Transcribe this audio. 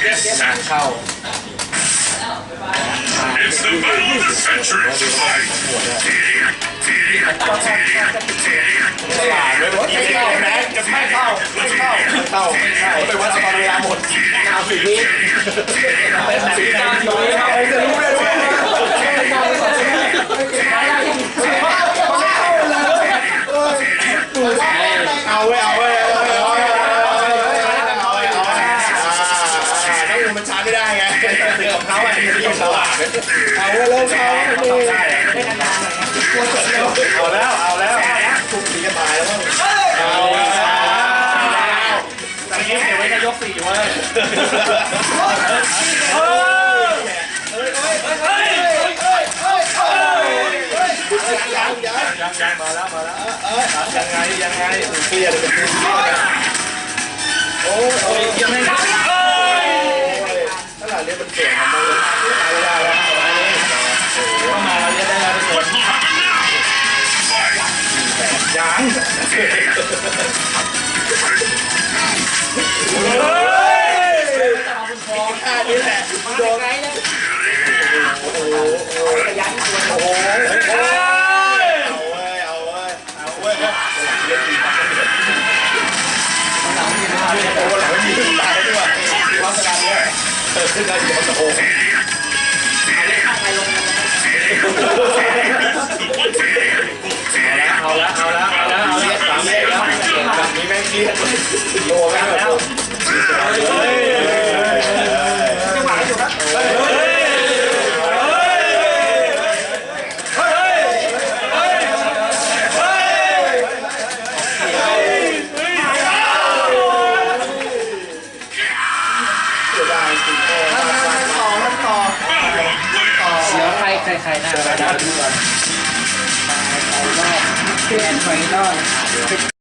It's set. เข้า It's the battle of the century. Fight. Tidiac, tidiac, tidiac, tidiac, ฉลาดเลยว่าไม่เข้าแม็กจะไม่เข้าไม่เข้าไม่เข้าไม่เข้าไปวัดตอนเวลาหมดเอาสิพี่เป็นแบบนี้นะจะรู้เลยว่าเอาเว้ยเอาเว้ยเอาเว้ยเอาเว้ยเอาเว้ยเอาเว้ยเอาเว้ยถ้าอูมันชาร์จไม่ได้ไงเรื่องของเขาอะที่ เขาอะเอาเว้ยเริ่มเข้าได้เอาแล้วเอาแล้วทุกทีก็ตายแล้วมั้งเอาแล้วตอนนี้เก็บไว้จะยกสี่เว้ยยังยังยังยังมาแล้วมาแล้วยังไงยังไงเคลียร์เลยเป็นเคลียร์ ยังเฮ้ยแค่นี้แหละโดนโอ้โหโอ้โหโอ้โหเอาเว้ยเอาเว้ยเอาเว้ยเรียนดีมากเลยโอ้โหหลังไม่มีตายด้วยวัฒนาเนี่ยเออขึ้นได้เดี๋ยวโอ้ แบบนี้แม่งเครียดโลแม่งแล้วจังหวะอยู่ครับเฮ้ยเสียดายจริงโอ้นั่นต่องต่อเดี๋ยวใครใครใครหน้าเดี๋ยไปนะนะดูก่อนแอนไฟนอล